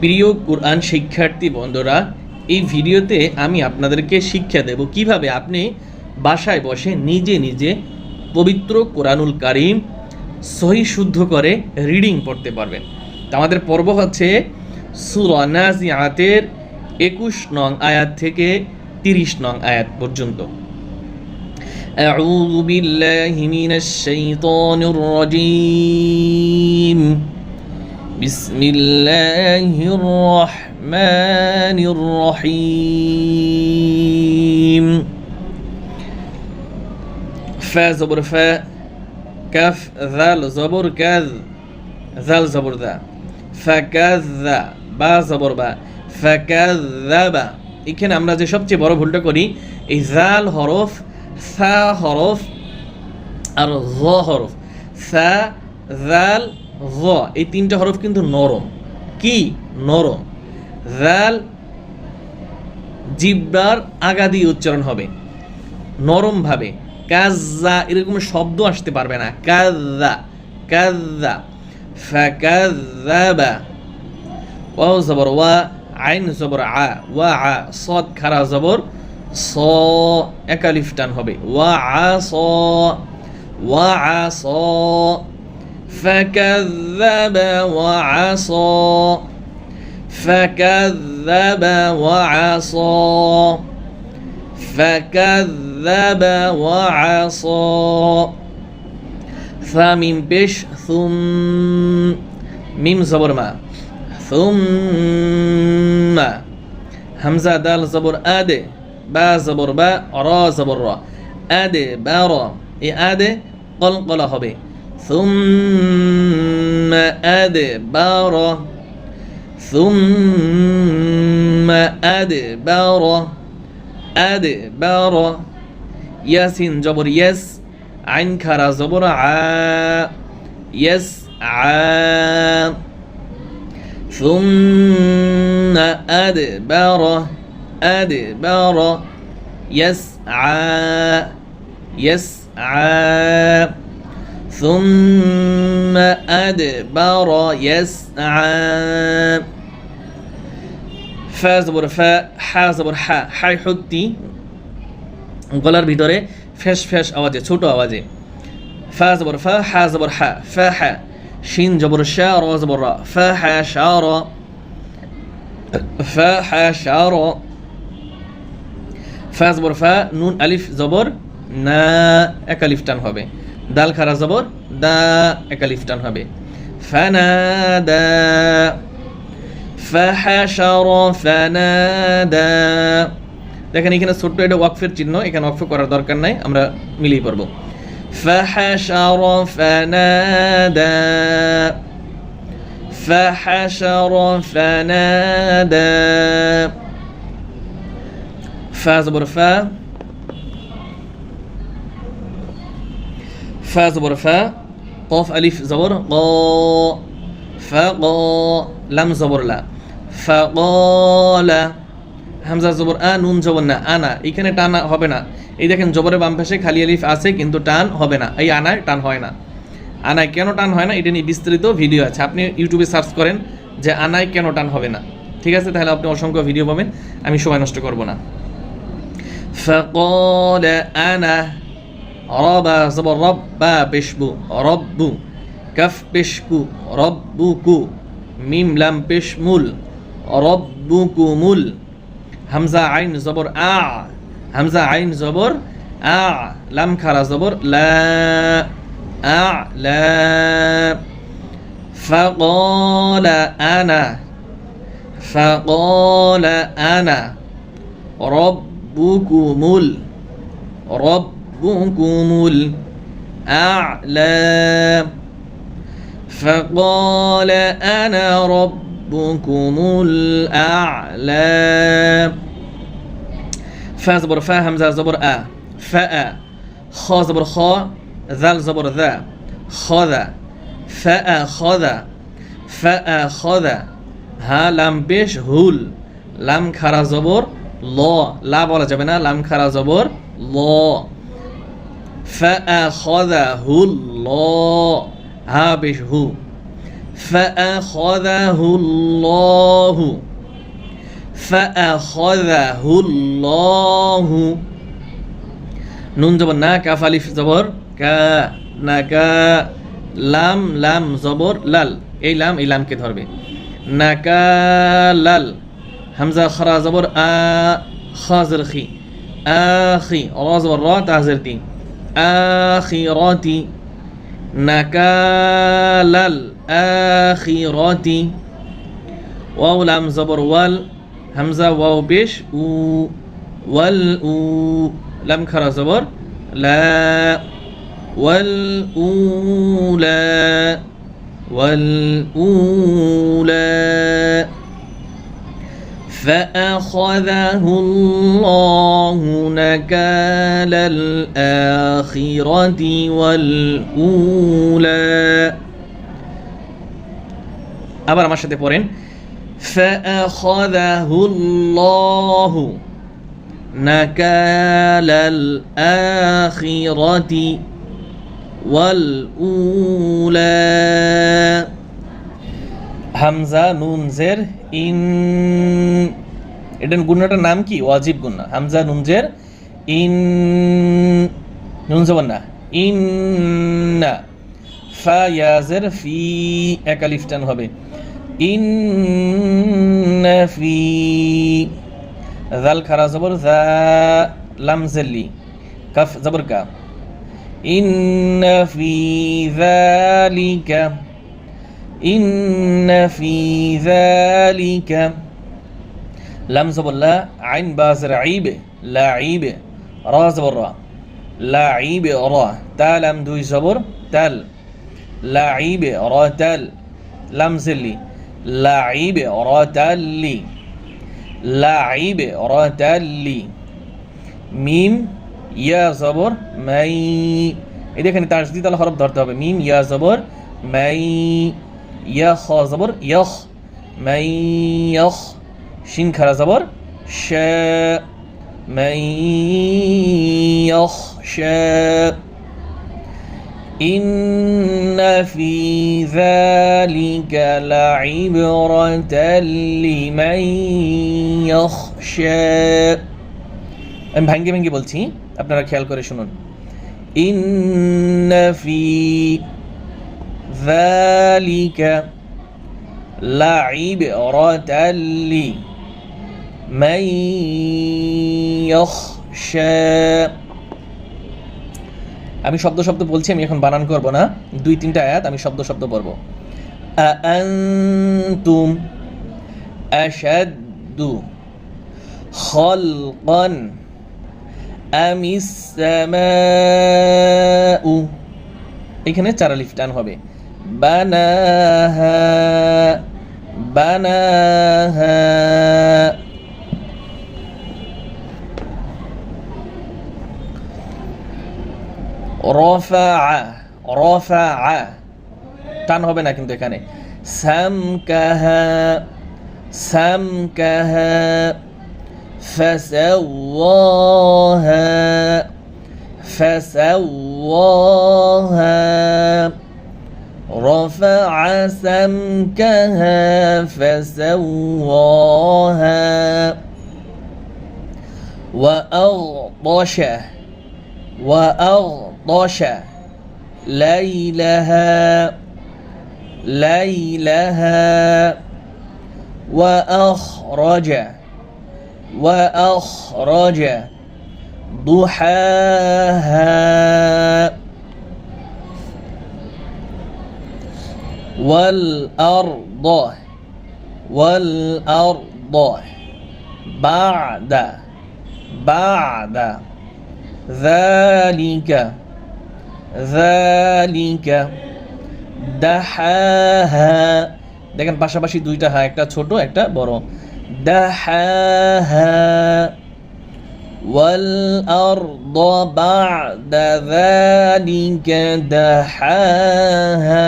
প্রিয় কোরআন শিক্ষার্থী বন্ধুরা এই ভিডিওতে আমি আপনাদেরকে শিক্ষা দেব কিভাবে আপনি বাসায় বসে নিজে নিজে পবিত্র কোরআনুল কারিম সহি শুদ্ধ করে রিডিং পড়তে পারবেন তো আমাদের পর্ব হচ্ছে সুরানাজিয়াতের একুশ নং আয়াত থেকে তিরিশ নং আয়াত পর্যন্ত أعوذ بالله من الشيطان الرجيم بسم الله الرحمن الرحيم فا زبر فا كف ذال زبر كذ ذال زبر ذا فكذ با زبر با فكذب এখানে আমরা যে সবচেয়ে বড় ভুলটা করি এই জাল হরফ সা হরফ আর জ হরফ সা জাল জ এই তিনটা হরফ কিন্তু নরম। কি? নরম। জাল জিব্বার আগা উচ্চারণ হবে। নরমভাবে। কাজা এরকম শব্দ আসতে পারবে না। কাজা কাজা ফাকাযাবা ওয়াও জবর, ওয়া, আইন জবর, আ, ওয়া, আ সদ খারা জবর, স একালিফ টান হবে। ওয়া, আ, স, ওয়া, আ, স। فكذب وعصى. فكذب وعصى. فكذب وعصى. ثامين بش. ثم ميم زبر ما. ثم همزة دال زبر آد. با زبر با را زبر را. آد با را. ای آد قلقل হবে ثم أدبر ثم أدبر أدبر. ياسين جبر يس. عين كرا زبر ع يس ع ثم أدبر أدبر. يسعى يسعى ثم أدبر يسعى ফা জবর ফা হা জবর হা হাই হত্যি গলার ভিতরে ফ্যাস ফ্যাস আওয়াজে ছোট আওয়াজে ফা জবর ফা হা জবর হা ফা হা শিন জবর শা র জবর রা ফা হা শা র ফা হা শা র ফা জবর ফা নুন আলিফ জবর না এক আলিফ টান হবে দাল খারা জবর, দা এক আলিফ টান হবে। Fanada, ফাহাশার, Fanada. দেখেন, এখানে ছোট্ট এটা ওয়াকফের চিহ্ন, এখানে ওয়াকফ করার দরকার নাই, আমরা মিলিয়ে পড়ব। ফাহাশার, ফানাদা। ফাহাশার, ফানাদা। ফা জবর, ফা। ফা জবর ফা কফ আলিফ জবর ক ফা ক লাম জবর লা ফা লা হামজা জবর আ নুন জবর না আনা এখানে টান হবে না এই দেখেন জবরের বাম পাশে খালি আলিফ আছে কিন্তু টান হবে না এই আনায় টান হয় না আনায় কেন টান হয় না এটা নিয়ে বিস্তারিত ভিডিও আছে আপনি ইউটিউবে সার্চ করেন যে আনায় কেন টান হবে না ঠিক আছে তাহলে আপনি অসংখ্য ভিডিও পাবেন আমি সময় নষ্ট করব না فقال أنا ربا زبر ربا بشبو رب كف بشكو ربكو ميم لم بشمل ربكمل همزة عين زبر آ همزة عين زبر آ لم خرا زبر لا آ لا فقال أنا فقال أنا ربكم ال ربكم الأعلى فقال أنا ربكم الأعلى فا زبر فا همزة زبر أ فأ خا زبر خا ذال زبر ذا خذ فأخذ فأخذ হা লাম পেশ হুল লাম খারা জবর ল লা বলা যাবে না লাম খারা জবর ল فأخذه الله হা পেশ হু فأخذه الله فأخذه الله নুন জবর না কাফ আলিফ জবর কা না কা লাম লাম জবর লাল এই লাম এই লামকে ধরবে না কা লাল হামজা খরা জবর আ খাজর খি আখি রা জবর রা তাজর তি আখিরাতি নাকালাল আখিরাতি ওয়াও লাম জবর ওয়াল হামজা ওয়াও পেশ উ ওয়াল উ লাম খারা জবর লা ওয়াল উলা ওয়াল উলা فأخذه الله نكال الآخرة والأولى আবার আমার সাথে পড়েন فأخذه الله نكال الآخرة والأولى হামজা নুন জের ইন এটা গুণাটার নাম কি? ওয়াজিব গুণা। হামজা নুন জের ইন, নুন জবান না। ইন না ফা ইয়াজের ফি, এক আলিফ হবে। ইন ফি জাল খারা জবর জা লাম জেলি, কাফ জবর কা। ইন ফি যালিকা إن في ذلك لم زبر لا عين بازر عيب لا عيب را زبر را لا عيب را تا لم دوي زبر تل لا عيب را تل لم زلي لا عيب را تلي لا عيب را تلي মিম ইয়া জবর মাই এই দেখেন তাজদিদ আল হরফ ধরতে হবে মিম ইয়া জবর মাই ইয়া খ জবর ইয়খ মাই ইয়খ শিন খারা জবর শ মাই ইয়খ শ إن في ذلك لعبرة لمن يخشى আমি ভাঙ্গে ভেঙ্গে বলছি আপনারা খেয়াল করে শুনুন ইন্ন ফি ذلك لعبرة لمن يخشى আমি শব্দ শব্দ বলছি আমি এখন বানান করব না দুই তিনটা আয়াত আমি শব্দ শব্দ পড়ব أأنتم أشد خلقا أم السماء এখানে চার আলিফ টান হবে বানাহা বানাহা রফা রফা টান হবে না কিন্তু এখানে সামকাহা সামকাহা فسواها فسواها رفع سمكها فسواها وأغطش وأغطش ليلها ليلها وأخرج وأخرج ضحاها والأرض والأرض بعد بعد ذلك ذلك দাহাহা দেখেন পাশাপাশি দুইটা হা একটা ছোট একটা বড় দাহাহা والأرض بعد ذلك دحاها